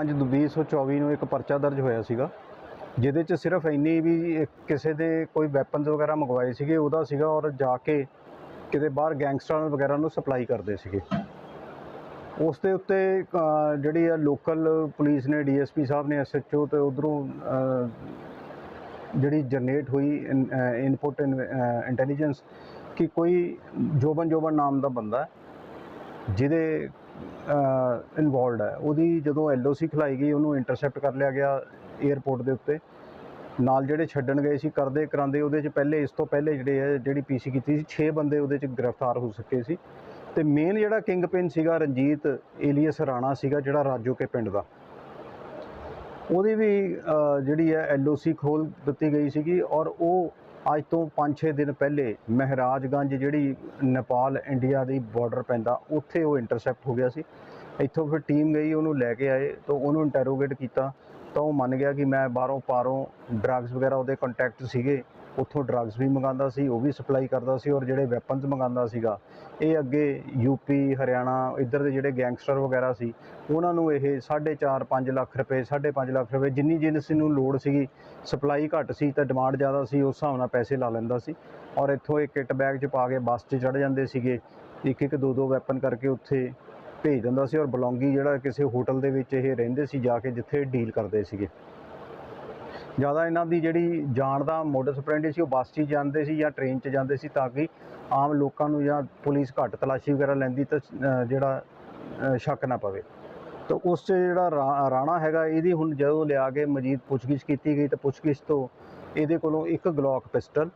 5 2024 ਨੂੰ ਇੱਕ ਪਰਚਾ ਦਰਜ ਹੋਇਆ ਸੀਗਾ, ਜਿਹਦੇ 'ਚ ਸਿਰਫ ਇੰਨੀ ਵੀ ਕਿਸੇ ਦੇ ਕੋਈ ਵੈਪਨਸ ਵਗੈਰਾ ਮੰਗਵਾਏ ਸੀਗੇ, ਉਹਦਾ ਸੀਗਾ ਔਰ ਜਾ ਕੇ ਕਿਤੇ ਬਾਹਰ ਗੈਂਗਸਟਰਾਂ ਵਗੈਰਾ ਨੂੰ ਸਪਲਾਈ ਕਰਦੇ ਸੀਗੇ। ਉਸ ਦੇ ਉੱਤੇ ਜਿਹੜੀ ਆ ਲੋਕਲ ਪੁਲਿਸ ਨੇ ਡੀਐਸਪੀ ਸਾਹਿਬ ਨੇ ਐਸਐਚਓ ਤੇ ਉਧਰੋਂ ਜਿਹੜੀ ਜਨਰੇਟ ਹੋਈ ਇਨਪੁਟ ਇੰਟੈਲੀਜੈਂਸ ਕਿ ਕੋਈ ਜੋਬਨ ਜੋਬਨ ਨਾਮ ਦਾ ਬੰਦਾ ਜਿਹਦੇ ਇਨਵੋਲਡ ਹੈ। ਉਹਦੀ ਜਦੋਂ ਐਲਓਸੀ ਖਲਾਈ ਗਈ, ਉਹਨੂੰ ਇੰਟਰਸੈਪਟ ਕਰ ਲਿਆ ਗਿਆ 에ਅਰਪੋਰਟ ਦੇ ਉੱਤੇ। ਨਾਲ ਜਿਹੜੇ ਛੱਡਣ ਗਏ ਸੀ, ਕਰਦੇ ਕਰਾਂਦੇ, ਉਹਦੇ ਚ ਪਹਿਲੇ, ਇਸ ਤੋਂ ਪਹਿਲੇ ਜਿਹੜੇ ਹੈ, ਜਿਹੜੀ ਪੀਸੀ ਕੀਤੀ ਸੀ 6 ਬੰਦੇ ਉਹਦੇ ਚ ਗ੍ਰਿਫਤਾਰ ਹੋ ਸਕੇ ਸੀ। ਤੇ ਮੇਨ ਜਿਹੜਾ ਕਿੰਗ ਪਿਨ ਸੀਗਾ, ਰਣਜੀਤ ਏਲੀਅਸ ਰਾਣਾ ਸੀਗਾ, ਜਿਹੜਾ ਰਾਜੋ ਕੇ ਪਿੰਡ ਦਾ। ਉਹਦੀ ਵੀ ਜਿਹੜੀ ਹੈ ਐਲਓਸੀ ਖੋਲ ਦਿੱਤੀ ਗਈ ਸੀਗੀ ਔਰ ਉਹ ਅੱਜ ਤੋਂ 5-6 ਦਿਨ ਪਹਿਲੇ ਮਹਿਰਾਜਗੰਜ ਜਿਹੜੀ ਨੇਪਾਲ, ਇੰਡੀਆ ਦੀ ਬਾਰਡਰ ਪੈਂਦਾ, ਉੱਥੇ ਉਹ ਇੰਟਰਸੈਪਟ ਹੋ ਗਿਆ ਸੀ। ਇੱਥੋਂ ਫਿਰ ਟੀਮ ਗਈ, ਉਹਨੂੰ ਲੈ ਕੇ ਆਏ, ਤਾਂ ਉਹਨੂੰ ਇੰਟਰੋਗੇਟ ਕੀਤਾ। ਤਾਂ ਉਹ ਮੰਨ ਗਿਆ ਕਿ ਮੈਂ ਬਾਹਰੋਂ ਪਾਰੋਂ ਡਰੱਗਸ ਵਗੈਰਾ ਉਹਦੇ ਕੰਟੈਕਟ ਸੀਗੇ। ਉੱਥੋਂ ਡਰੱਗਸ ਵੀ ਮੰਗਾਉਂਦਾ ਸੀ, ਉਹ ਵੀ ਸਪਲਾਈ ਕਰਦਾ ਸੀ ਔਰ ਜਿਹੜੇ ਵੈਪਨਸ ਮੰਗਾਉਂਦਾ ਸੀਗਾ, ਇਹ ਅੱਗੇ ਯੂਪੀ ਹਰਿਆਣਾ, ਇੱਧਰ ਦੇ ਜਿਹੜੇ ਗੈਂਗਸਟਰ ਵਗੈਰਾ ਸੀ, ਉਹਨਾਂ ਨੂੰ ਇਹ 4.5 5 ਲੱਖ ਰੁਪਏ 5.5 ਲੱਖ ਰੁਪਏ ਜਿੰਨੀ ਜਿੰਸ ਨੂੰ ਲੋੜ ਸੀਗੀ ਸਪਲਾਈ ਘੱਟ ਸੀ ਤਾਂ ਡਿਮਾਂਡ ਜ਼ਿਆਦਾ ਸੀ, ਉਸ ਹਿਸਾਬ ਨਾਲ ਪੈਸੇ ਲਾ ਲੈਂਦਾ ਸੀ ਔਰ ਇੱਥੋਂ ਇੱਕ ਕਿੱਟ ਬੈਗ 'ਚ ਪਾ ਕੇ ਬੱਸ 'ਚ ਚੜ ਜਾਂਦੇ ਸੀਗੇ, ਇੱਕ ਇੱਕ ਦੋ ਦੋ ਵੈਪਨ ਕਰਕੇ ਉੱਥੇ ਭੇਜ ਦਿੰਦਾ ਸੀ ਔਰ ਬਲੌਂਗੀ ਜਿਹੜਾ ਕਿਸੇ ਹੋਟਲ ਦੇ ਵਿੱਚ ਇਹ ਰਹਿੰਦੇ ਸੀ, ਜਾ ਕੇ ਜਿੱਥੇ ਡੀਲ ਕਰਦੇ ਸੀਗੇ। ਜ਼ਿਆਦਾ ਇਹਨਾਂ ਦੀ ਜਿਹੜੀ ਜਾਣ ਦਾ ਮੋਡਸ ਆਪਰੈਂਡੀ ਸੀ, ਉਹ ਬੱਸ 'ਚ ਹੀ ਜਾਂਦੇ ਸੀ ਜਾਂ ਟ੍ਰੇਨ 'ਚ ਜਾਂਦੇ ਸੀ ਤਾਂ ਕਿ ਆਮ ਲੋਕਾਂ ਨੂੰ ਜਾਂ ਪੁਲਿਸ ਘੱਟ ਤਲਾਸ਼ੀ ਵਗੈਰਾ ਲੈਂਦੀ ਤਾਂ ਜਿਹੜਾ ਸ਼ੱਕ ਨਾ ਪਵੇ। ਤਾਂ ਉਸ 'ਚ ਜਿਹੜਾ ਰਾਣਾ ਹੈਗਾ, ਇਹਦੀ ਹੁਣ ਜਦੋਂ ਲਿਆ ਕੇ ਮਜੀਦ ਪੁੱਛਗਿੱਛ ਕੀਤੀ ਗਈ ਤਾਂ ਪੁੱਛਗਿੱਛ ਤੋਂ ਇਹਦੇ ਕੋਲੋਂ ਇੱਕ ਗਲੌਕ ਪਿਸਟਲ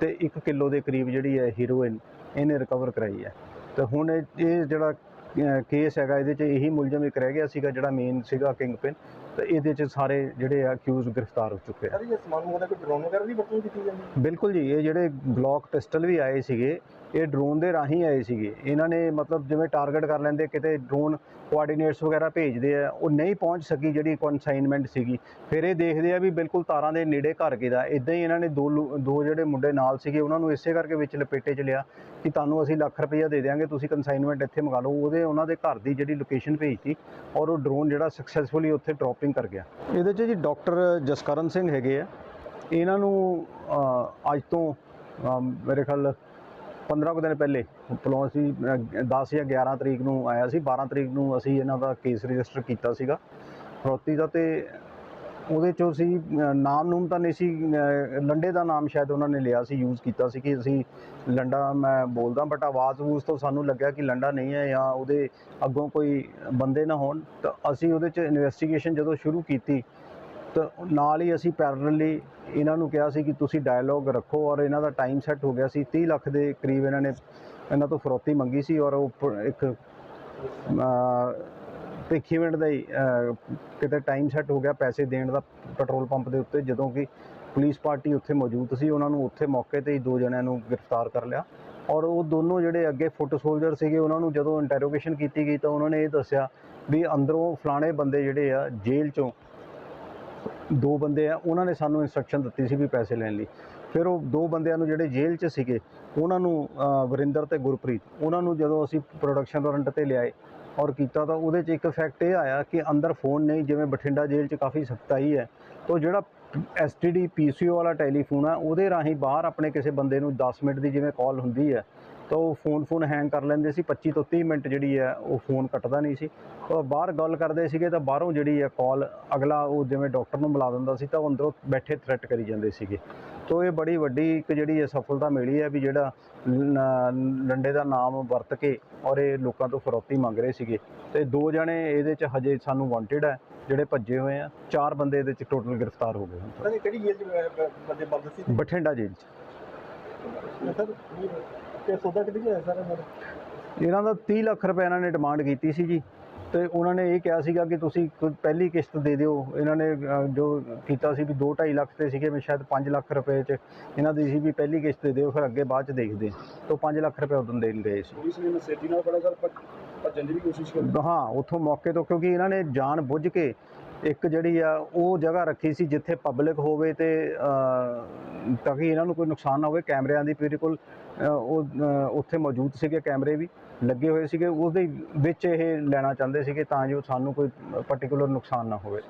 ਤੇ 1 ਕਿਲੋ ਦੇ ਕਰੀਬ ਜਿਹੜੀ ਹੈ ਹੀਰੋਇਨ ਇਹਨੇ ਰਿਕਵਰ ਕਰਾਈ ਹੈ। ਤੇ ਹੁਣ ਇਹ ਇਹ ਜਿਹੜਾ ਕੇਸ ਹੈਗਾ ਇਹਦੇ 'ਚ ਇਹੀ ਮੁਲਜ਼ਮ ਇੱਕ ਰਹਿ ਗਿਆ ਸੀਗਾ ਜਿਹੜਾ ਮੇਨ ਸੀਗਾ ਕਿੰਗਪਿਨ ਤੇ ਇਹਦੇ 'ਚ ਸਾਰੇ ਜਿਹੜੇ ਆ ਅਕਿਊਜ਼ ਗ੍ਰਿਫਤਾਰ ਹੋ ਚੁੱਕੇ ਆ। ਸਰ ਇਹ ਸਮਾਨ ਨੂੰ ਕੋਈ ਡਰੋਨ ਵਗੈਰਾ ਦੀ ਵਰਤੋਂ ਕੀਤੀ ਜਾਂਦੀ ਹੈ? ਬਿਲਕੁਲ ਜੀ ਇਹ ਜਿਹੜੇ ਗਲੌਕ ਪਿਸਟਲ ਵੀ ਆਏ ਸੀਗੇ ਇਹ ਡਰੋਨ ਦੇ ਰਾਹੀਂ ਆਏ ਸੀਗੇ। ਇਹਨਾਂ ਨੇ ਮਤਲਬ ਜਿਵੇਂ ਟਾਰਗੇਟ ਕਰ ਲੈਂਦੇ, ਕਿਤੇ ਡਰੋਨ ਕੋਆਰਡੀਨੇਟਸ ਵਗੈਰਾ ਭੇਜਦੇ ਆ, ਉਹ ਨਹੀਂ ਪਹੁੰਚ ਸਕੀ ਜਿਹੜੀ ਕਨਸਾਈਨਮੈਂਟ ਸੀਗੀ। ਫਿਰ ਇਹ ਦੇਖਦੇ ਆ ਵੀ ਬਿਲਕੁਲ ਤਾਰਾਂ ਦੇ ਨੇੜੇ ਘਰ ਕਿਦਾ ਇਦਾਂ ਹੀ ਇਹਨਾਂ ਨੇ ਦੋ ਲੋ- ਦੋ ਜਿਹੜੇ ਮੁੰਡੇ ਨਾਲ ਸੀਗੇ, ਉਹਨਾਂ ਨੂੰ ਇਸੇ ਕਰਕੇ ਵਿੱਚ ਲਪੇਟੇ ਚ ਲਿਆ ਕਿ ਤੁਹਾਨੂੰ ਅਸੀਂ ਲੱਖ ਰੁਪਈਆ ਦੇ ਦਿਆਂਗੇ, ਤੁਸੀਂ ਕਨਸਾਈਨਮੈਂਟ ਇੱਥੇ ਮੰਗਾ ਲਓ। ਉਹਦੇ, ਉਹਨਾਂ ਦੇ ਘਰ ਦੀ ਜਿਹੜੀ ਲੋਕੇਸ਼ਨ ਭੇਜਤੀ ਔਰ ਉਹ ਡਰੋਨ ਜਿਹੜਾ ਸਕਸੈਸਫੁਲੀ ਉੱਥੇ ਡ੍ਰੌਪਿੰਗ ਕਰ ਗਿਆ। ਇਹਦੇ 'ਚ ਜੀ ਡਾਕਟਰ ਜਸਕਰਨ ਸਿੰਘ ਹੈਗੇ ਆ। ਇਹਨਾਂ ਨੂੰ ਅੱਜ ਤੋਂ ਮੇਰੇ ਖਿਆਲ 15 ਕੁ ਦਿਨ ਪਹਿਲੇ ਪਲੋਂ ਸੀ 10 ਜਾਂ 11 ਤਰੀਕ ਨੂੰ ਆਇਆ ਸੀ। 12 ਤਰੀਕ ਨੂੰ ਅਸੀਂ ਇਹਨਾਂ ਦਾ ਕੇਸ ਰਜਿਸਟਰ ਕੀਤਾ ਸੀਗਾ। ਫਰੋਤੀ ਦਾ ਤੇ ਉਹਦੇ ਚੋਂ ਸੀ ਨਾਮ ਨੂਮ ਤਾਂ ਨਹੀਂ ਸੀ ਲੰਡੇ ਦਾ ਨਾਮ ਸ਼ਾਇਦ ਉਹਨਾਂ ਨੇ ਲਿਆ ਸੀ ਯੂਜ਼ ਕੀਤਾ ਸੀ ਕਿ ਅਸੀਂ ਲੰਡਾ ਮੈਂ ਬੋਲਦਾ ਬਟ ਆਵਾਜ਼ ਵੂਜ਼ ਤੋਂ ਸਾਨੂੰ ਲੱਗਿਆ ਕਿ ਲੰਡਾ ਨਹੀਂ ਹੈ ਜਾਂ ਉਹਦੇ ਅੱਗੋਂ ਕੋਈ ਬੰਦੇ ਨਾ ਹੋਣ। ਤਾਂ ਅਸੀਂ ਉਹਦੇ 'ਚ ਇਨਵੈਸਟੀਗੇਸ਼ਨ ਜਦੋਂ ਸ਼ੁਰੂ ਕੀਤੀ ਤਾਂ ਨਾਲ ਹੀ ਅਸੀਂ ਪੈਰਲਲੀ ਇਹਨਾਂ ਨੂੰ ਕਿਹਾ ਸੀ ਕਿ ਤੁਸੀਂ ਡਾਇਲੋਗ ਰੱਖੋ ਔਰ ਇਹਨਾਂ ਦਾ ਟਾਈਮ ਸੈੱਟ ਹੋ ਗਿਆ ਸੀ 30 ਲੱਖ ਦੇ ਕਰੀਬ ਇਹਨਾਂ ਨੇ ਇਹਨਾਂ ਤੋਂ ਫਰੋਤੀ ਮੰਗੀ ਸੀ ਔਰ ਉਹ ਇੱਕ ਭਿੱਖੀ ਮਿੰਟ ਦਾ ਹੀ ਕਿਤੇ ਟਾਈਮ ਸੈੱਟ ਹੋ ਗਿਆ ਪੈਸੇ ਦੇਣ ਦਾ ਪੈਟਰੋਲ ਪੰਪ ਦੇ ਉੱਤੇ, ਜਦੋਂ ਕਿ ਪੁਲਿਸ ਪਾਰਟੀ ਉੱਥੇ ਮੌਜੂਦ ਸੀ, ਉਹਨਾਂ ਨੂੰ ਉੱਥੇ ਮੌਕੇ ਤੇ ਹੀ ਦੋ ਜਣਿਆਂ ਨੂੰ ਗ੍ਰਿਫਤਾਰ ਕਰ ਲਿਆ ਔਰ ਉਹ ਦੋਨੋਂ ਜਿਹੜੇ ਅੱਗੇ ਫੁੱਟ ਸੋਲਜਰ ਸੀਗੇ, ਉਹਨਾਂ ਨੂੰ ਜਦੋਂ ਇੰਟਰੋਗੇਸ਼ਨ ਕੀਤੀ ਗਈ ਤਾਂ ਉਹਨਾਂ ਨੇ ਇਹ ਦੱਸਿਆ ਵੀ ਅੰਦਰੋਂ ਫਲਾਣੇ ਬੰਦੇ ਜਿਹੜੇ ਆ ਜੇਲ੍ਹ ਚੋਂ ਦੋ ਬੰਦੇ ਆ, ਉਹਨਾਂ ਨੇ ਸਾਨੂੰ ਇਨਸਟਰਕਸ਼ਨ ਦਿੱਤੀ ਸੀ ਵੀ ਪੈਸੇ ਲੈਣ ਲਈ। ਫਿਰ ਉਹ ਦੋ ਬੰਦਿਆਂ ਨੂੰ ਜਿਹੜੇ ਜੇਲ੍ਹ 'ਚ ਸੀਗੇ, ਉਹਨਾਂ ਨੂੰ ਵਰਿੰਦਰ ਤੇ ਗੁਰਪ੍ਰੀਤ, ਉਹਨਾਂ ਨੂੰ ਜਦੋਂ ਅਸੀਂ ਪ੍ਰੋਡਕਸ਼ਨ ਵਾਰੰਟ ਤੇ ਲਿਆਏ ਔਰ ਕੀਤਾ ਤਾਂ ਉਹਦੇ 'ਚ ਇੱਕ ਇਫੈਕਟ ਇਹ ਆਇਆ ਕਿ ਅੰਦਰ ਫੋਨ ਨਹੀਂ, ਜਿਵੇਂ ਬਠਿੰਡਾ ਜੇਲ੍ਹ 'ਚ ਕਾਫੀ ਸਖਤਾਈ ਹੈ ਉਹ ਜਿਹੜਾ ਐਸਟੀਡੀ ਪੀਸੀਓ ਵਾਲਾ ਟੈਲੀਫੋਨ ਆ, ਉਹਦੇ ਰਾਹੀਂ ਬਾਹਰ ਆਪਣੇ ਕਿਸੇ ਬੰਦੇ ਨੂੰ 10 ਮਿੰਟ ਦੀ ਜਿਵੇਂ ਕਾਲ ਹੁੰਦੀ ਹੈ ਤਾਂ ਉਹ ਫੋਨ ਫੋਨ ਹੈਂਗ ਕਰ ਲੈਂਦੇ ਸੀ 25 ਤੋਂ 30 ਮਿੰਟ ਜਿਹੜੀ ਹੈ ਉਹ ਫੋਨ ਕੱਟਦਾ ਨਹੀਂ ਸੀ। ਔਰ ਬਾਹਰ ਗੱਲ ਕਰਦੇ ਸੀਗੇ ਤਾਂ ਬਾਹਰੋਂ ਜਿਹੜੀ ਹੈ ਕਾਲ ਅਗਲਾ ਉਹ ਜਿਵੇਂ ਡਾਕਟਰ ਨੂੰ ਬੁਲਾ ਦਿੰਦਾ ਸੀ, ਤਾਂ ਉਹ ਅੰਦਰੋਂ ਬੈਠੇ ਥ੍ਰੈਟ ਕਰੀ ਜਾਂਦੇ ਸੀਗੇ। ਤੋ ਇਹ ਬੜੀ ਵੱਡੀ ਇੱਕ ਜਿਹੜੀ ਸਫਲਤਾ ਮਿਲੀ ਹੈ ਵੀ ਜਿਹੜਾ ਲੰਡੇ ਦਾ ਨਾਮ ਵਰਤ ਕੇ ਔਰ ਇਹ ਲੋਕਾਂ ਤੋਂ ਫਰੋਤੀ ਮੰਗ ਰਹੇ ਸੀਗੇ। ਤੇ ਦੋ ਜਣੇ ਇਹਦੇ ਚ ਹਜੇ ਸਾਨੂੰ ਵਾਂਟਿਡ ਹੈ ਜਿਹੜੇ ਭੱਜੇ ਹੋਏ ਆ। ਚਾਰ ਬੰਦੇ ਇਹਦੇ ਚ ਟੋਟਲ ਗ੍ਰਿਫਤਾਰ ਹੋ ਗਏ ਕਿਹੜੀ ਜੇਲ੍ਹ ਚ ਬੰਦੇ ਬੰਦ ਸੀ। ਬਠਿੰਡਾ ਜੇਲ੍ਹ ਚ। ਸਰ ਇਹ ਸੌਦਾ ਕਿੱਥੇ ਗਿਆ ਸਰ ਇਹਨਾਂ ਦਾ? ਇਹਨਾਂ ਦਾ 30 ਲੱਖ ਰੁਪਏ ਇਹਨਾਂ ਨੇ ਡਿਮਾਂਡ ਕੀਤੀ ਸੀ ਜੀ। ਤੇ ਉਹਨਾਂ ਨੇ ਇਹ ਕਿਹਾ ਸੀਗਾ ਕਿ ਤੁਸੀਂ ਕੋਈ ਪਹਿਲੀ ਕਿਸ਼ਤ ਦੇ ਦਿਓ। ਇਹਨਾਂ ਨੇ ਅ, ਜੋ ਕੀਤਾ ਸੀ ਵੀ 2.5 ਲੱਖ ਤੇ ਸੀਗੇ ਮੈਂ ਸ਼ਾਇਦ 5 ਲੱਖ ਰੁਪਏ ਚ ਇਹਨਾਂ ਦੀ ਸੀ ਵੀ ਪਹਿਲੀ ਕਿਸ਼ਤ ਦੇ ਦਿਓ ਫਿਰ ਅੱਗੇ ਬਾਅਦ ਚ ਦੇਖਦੇ। ਹਾਂ। ਤਾਂ 5 ਲੱਖ ਰੁਪਏ ਉਦੋਂ ਦੇਣ ਗਏ ਸੀ। ਪੁਲਿਸ ਨੇ ਨਸੇਤੀ ਨਾਲ ਬੜਾ ਸਰ ਭੱਜਣ ਦੀ ਵੀ ਕੋਸ਼ਿਸ਼ ਕੀਤੀ। ਹਾਂ ਉੱਥੋਂ ਮੌਕੇ ਤੋਂ ਕਿਉਂਕਿ ਇਹਨਾਂ ਨੇ ਜਾਣ ਬੁੱਝ ਕੇ ਇੱਕ ਜਿਹੜੀ ਆ ਉਹ ਜਗ੍ਹਾ ਰੱਖੀ ਸੀ ਜਿੱਥੇ ਪਬਲਿਕ ਹੋਵੇ ਤੇ ਅ, ਤਾਂ ਕਿ ਇਹਨਾਂ ਨੂੰ ਕੋਈ ਨੁਕਸਾਨ ਨਾ ਹੋਵੇ। ਕੈਮਰਿਆਂ ਦੀ ਬਿਲਕੁਲ ਅ, ਉਹ ਉੱਥੇ ਮੌਜੂਦ ਸੀਗੇ ਕੈਮਰੇ ਵੀ ਲੱਗੇ ਹੋਏ ਸੀਗੇ। ਉਹਦੇ ਵਿੱਚ ਇਹ ਲੈਣਾ ਚਾਹੁੰਦੇ ਸੀਗੇ ਤਾਂ ਜੋ ਸਾਨੂੰ ਕੋਈ ਪਾਰਟਿਕੂਲਰ ਨੁਕਸਾਨ ਨਾ ਹੋਵੇ।